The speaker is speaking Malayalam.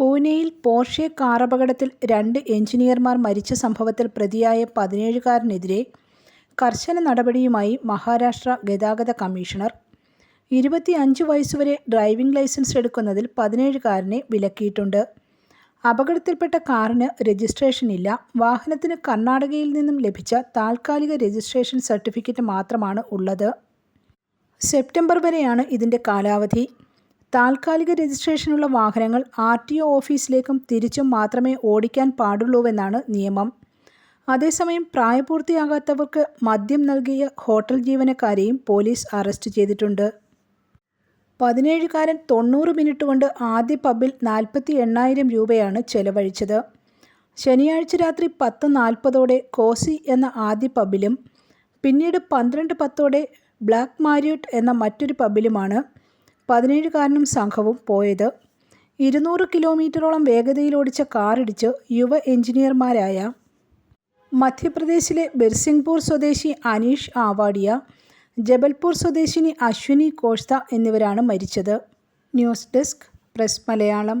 പൂനെയിൽ പോർഷെ കാറപകടത്തിൽ രണ്ട് എഞ്ചിനീയർമാർ മരിച്ച സംഭവത്തിൽ പ്രതിയായ പതിനേഴുകാരനെതിരെ കർശന നടപടിയുമായി മഹാരാഷ്ട്ര ഗതാഗത കമ്മീഷണർ. ഇരുപത്തിയഞ്ച് വയസ്സുവരെ ഡ്രൈവിംഗ് ലൈസൻസ് എടുക്കുന്നതിൽ പതിനേഴുകാരനെ വിലക്കിയിട്ടുണ്ട്. അപകടത്തിൽപ്പെട്ട കാറിന് രജിസ്ട്രേഷൻ ഇല്ല വാഹനത്തിന് കർണാടകയിൽ നിന്നും ലഭിച്ച താൽക്കാലിക രജിസ്ട്രേഷൻ സർട്ടിഫിക്കറ്റ് മാത്രമാണ് ഉള്ളത്. സെപ്റ്റംബർ വരെയാണ് ഇതിന്റെ കാലാവധി. താൽക്കാലിക രജിസ്ട്രേഷനുള്ള വാഹനങ്ങൾ ആർ ടി ഒ ഓഫീസിലേക്കും തിരിച്ചും മാത്രമേ ഓടിക്കാൻ പാടുള്ളൂവെന്നാണ് നിയമം. അതേസമയം പ്രായപൂർത്തിയാകാത്തവർക്ക് മദ്യം നൽകിയ ഹോട്ടൽ ജീവനക്കാരെയും പോലീസ് അറസ്റ്റ് ചെയ്തിട്ടുണ്ട്. പതിനേഴുകാരൻ തൊണ്ണൂറ് മിനിറ്റ് കൊണ്ട് ആദ്യ പബ്ബിൽ നാൽപ്പത്തി എണ്ണായിരം രൂപയാണ് ചെലവഴിച്ചത്. ശനിയാഴ്ച രാത്രി പത്ത് നാൽപ്പതോടെ കോസി എന്ന ആദ്യ പബ്ബിലും പിന്നീട് പന്ത്രണ്ട് പത്തോടെ ബ്ലാക്ക് മാരിയോട്ട് എന്ന മറ്റൊരു പബ്ബിലുമാണ് പതിനേഴുകാരനും സംഘവും പോയത്. ഇരുന്നൂറ് കിലോമീറ്ററോളം വേഗതയിലോടിച്ച കാറിടിച്ച് യുവ എഞ്ചിനീയർമാരായ മധ്യപ്രദേശിലെ ബിർസിംഗ്പൂർ സ്വദേശി അനീഷ് ആവാഡിയ ജബൽപൂർ സ്വദേശിനി അശ്വിനി കോഷ്ത എന്നിവരാണ് മരിച്ചത്. News desk press Malayalam.